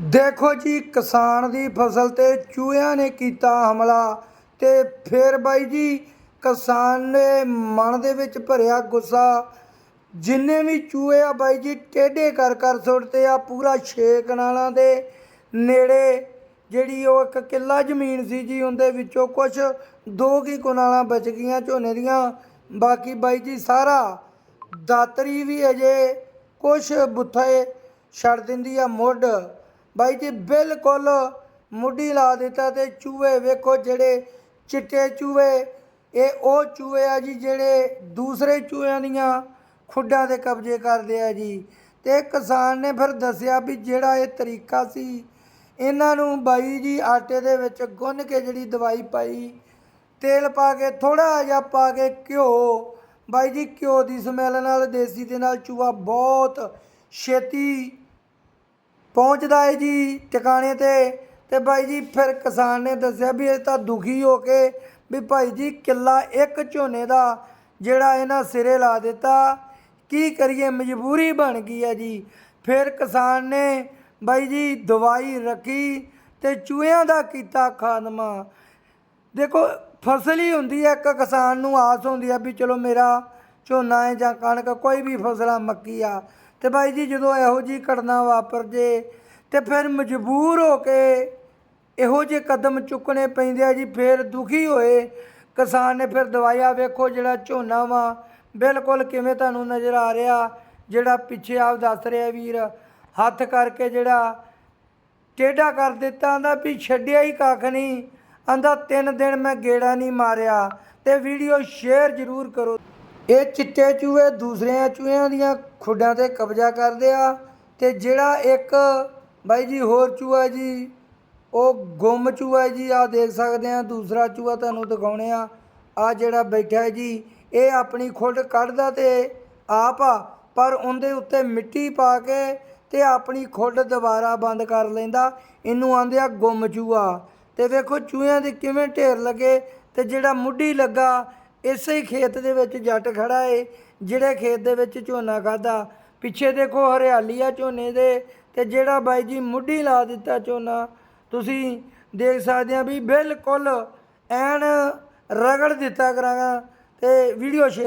ਦੇਖੋ ਜੀ, ਕਿਸਾਨ ਦੀ ਫਸਲ ਤੇ ਚੂਹਿਆਂ ਨੇ ਕੀਤਾ ਹਮਲਾ ਤੇ ਫਿਰ ਬਾਈ ਜੀ, ਕਿਸਾਨ ਨੇ ਮਨ ਦੇ ਵਿੱਚ ਭਰਿਆ ਗੁੱਸਾ। ਜਿੰਨੇ ਵੀ ਚੂਹੇ ਆ ਬਾਈ ਜੀ, ਟੇਢੇ ਕਰ ਕਰ ਸੁੱਟਦੇ ਆ ਪੂਰਾ ਛੇ ਕਨਾਲਾਂ ਦੇ ਨੇੜੇ। ਜਿਹੜੀ ਉਹ ਇੱਕ ਕਿੱਲਾ ਜ਼ਮੀਨ ਸੀ ਜੀ, ਉਹਦੇ ਵਿੱਚੋਂ ਕੁਝ ਦੋ ਕੀ ਕਨਾਲਾਂ ਬਚ ਗਈਆਂ ਝੋਨੇ ਦੀਆਂ। ਬਾਕੀ ਬਾਈ ਜੀ, ਸਾਰਾ ਦਾਤਰੀ ਵੀ ਅਜੇ ਕੁਛ ਬੁੱਥੇ ਛੱਡ ਦਿੰਦੀ ਆ ਮੁੱਢ। ਬਾਈ ਜੀ, ਬਿਲਕੁਲ ਮੁੱਢੀ ਲਾ ਦਿੱਤਾ ਤੇ ਚੂਹੇ ਵੇਖੋ ਜਿਹੜੇ ਚਿੱਟੇ ਚੂਹੇ, ਇਹ ਉਹ ਚੂਹੇ ਆ ਜੀ ਜਿਹੜੇ ਦੂਸਰੇ ਚੂਹਿਆਂ ਦੀਆਂ ਖੁੱਡਾਂ ਦੇ ਕਬਜ਼ੇ ਕਰਦੇ ਆ ਜੀ। ਤੇ ਕਿਸਾਨ ਨੇ ਫਿਰ ਦੱਸਿਆ ਵੀ ਜਿਹੜਾ ਇਹ ਤਰੀਕਾ ਸੀ, ਇਹਨਾਂ ਨੂੰ ਬਾਈ ਜੀ ਆਟੇ ਦੇ ਵਿੱਚ ਗੁੰਨ ਕੇ ਜਿਹੜੀ ਦਵਾਈ ਪਾਈ, ਤੇਲ ਪਾ ਕੇ ਥੋੜਾ ਜਿਹਾ ਪਾ ਕੇ ਘਿਓ, ਬਾਈ ਜੀ ਘਿਓ ਦੀ ਸਮੈਲ ਨਾਲ, ਦੇਸੀ ਦੇ ਨਾਲ ਚੂਹਾ ਬਹੁਤ ਛੇਤੀ ਪਹੁੰਚਦਾ ਹੈ ਜੀ ਟਿਕਾਣੇ ਤੇ ਤੇ ਬਾਈ ਜੀ ਫਿਰ ਕਿਸਾਨ ਨੇ ਦੱਸਿਆ ਵੀ ਇਹ ਤਾਂ ਦੁਖੀ ਹੋ ਕੇ ਵੀ ਭਾਈ ਜੀ ਕਿੱਲਾ ਇੱਕ ਝੋਨੇ ਦਾ ਜਿਹੜਾ ਇਹਨਾਂ ਸਿਰੇ ਲਾ ਦਿੱਤਾ। ਕੀ ਕਰੀਏ? ਮਜਬੂਰੀ ਬਣ ਗਈ ਹੈ ਜੀ। ਫਿਰ ਕਿਸਾਨ ਨੇ ਬਾਈ ਜੀ ਦਵਾਈ ਰੱਖੀ ਤੇ ਚੂਹਿਆਂ ਦਾ ਕੀਤਾ ਖਾਤਮਾ। ਦੇਖੋ, ਫਸਲ ਹੀ ਹੁੰਦੀ ਹੈ, ਇੱਕ ਕਿਸਾਨ ਨੂੰ ਆਸ ਹੁੰਦੀ ਹੈ ਵੀ ਚਲੋ ਮੇਰਾ ਝੋਨਾ ਹੈ ਜਾਂ ਕਣਕ, ਕੋਈ ਵੀ ਫਸਲਾਂ ਮੱਕੀ ਆ ਤੇ ਬਾਈ ਜੀ ਜਦੋਂ ਇਹੋ ਜੀ ਘਟਨਾ ਵਾਪਰ ਜੇ ਤੇ ਫਿਰ ਮਜਬੂਰ ਹੋ ਕੇ ਇਹੋ ਜਿਹੇ ਕਦਮ ਚੁੱਕਣੇ ਪੈਂਦੇ ਆ ਜੀ, ਫਿਰ ਦੁਖੀ ਹੋਏ। ਕਿਸਾਨ ਨੇ ਫਿਰ ਦਵਾਈਆਂ ਵੇਖੋ ਜਿਹੜਾ ਝੋਨਾ ਵਾ, ਬਿਲਕੁਲ ਕਿਵੇਂ ਤੁਹਾਨੂੰ ਨਜ਼ਰ ਆ ਰਿਹਾ, ਜਿਹੜਾ ਪਿੱਛੇ ਆਪ ਦੱਸ ਰਿਹਾ ਵੀਰ, ਹੱਥ ਕਰਕੇ ਜਿਹੜਾ ਟੇਢਾ ਕਰ ਦਿੱਤਾ ਆਂਦਾ ਵੀ ਛੱਡਿਆ ਹੀ ਕੱਖ ਨਹੀਂ ਆਂਦਾ ਤਿੰਨ ਦਿਨ ਮੈਂ ਗੇੜਾ ਨਹੀਂ ਮਾਰਿਆ, ਤੇ ਵੀਡੀਓ ਸ਼ੇਅਰ ਜ਼ਰੂਰ ਕਰੋ। ਇਹ ਚਿੱਟੇ ਚੂਹੇ ਦੂਸਰਿਆਂ ਚੂਹਿਆਂ ਦੀਆਂ ਖੁੱਡਾਂ ਤੇ ਕਬਜ਼ਾ ਕਰਦੇ ਆ ਤੇ ਜਿਹੜਾ ਇੱਕ ਬਾਈ ਜੀ ਹੋਰ ਚੂਹਾ ਜੀ, ਉਹ ਗੁੰਮ ਚੂਹਾ ਜੀ ਆ ਦੇਖ ਸਕਦੇ ਆ, ਦੂਸਰਾ ਚੂਹਾ ਤੁਹਾਨੂੰ ਦਿਖਾਉਣੇ ਆ। ਆ ਜਿਹੜਾ ਬੈਠਾ ਹੈ ਜੀ, ਇਹ ਆਪਣੀ ਖੁੱਡ ਕੱਢਦਾ ਤੇ ਆਪ ਆ, ਪਰ ਉਹਦੇ ਉੱਤੇ ਮਿੱਟੀ ਪਾ ਕੇ ਤੇ ਆਪਣੀ ਖੁੱਡ ਦੁਬਾਰਾ ਬੰਦ ਕਰ ਲੈਂਦਾ। ਇਹਨੂੰ ਆਂਦੇ ਆ ਗੁੰਮ ਚੂਹਾ। ਤੇ ਵੇਖੋ ਚੂਹਿਆਂ ਦੇ ਕਿਵੇਂ ਢੇਰ ਲੱਗੇ ਤੇ ਜਿਹੜਾ ਮੁੱਢੀ ਲੱਗਾ ਇਸੇ ਹੀ ਖੇਤ ਦੇ ਵਿੱਚ ਜੱਟ ਖੜਾ ਏ, ਜਿਹੜੇ ਖੇਤ ਦੇ ਵਿੱਚ ਝੋਨਾ ਖਾਦਾ ਪਿੱਛੇ ਦੇਖੋ ਹਰਿਆਲੀ ਆ ਝੋਨੇ ਦੇ, ਤੇ ਜਿਹੜਾ ਬਾਈ ਜੀ ਮੁੱਢੀ ਲਾ ਦਿੱਤਾ ਝੋਨਾ, ਤੁਸੀਂ ਦੇਖ ਸਕਦੇ ਆ ਵੀ ਬਿਲਕੁਲ ਐਨ ਰਗੜ ਦਿੱਤਾ ਕਰਾਂਗਾ, ਤੇ ਵੀਡੀਓ ਸ਼ੇਅਰ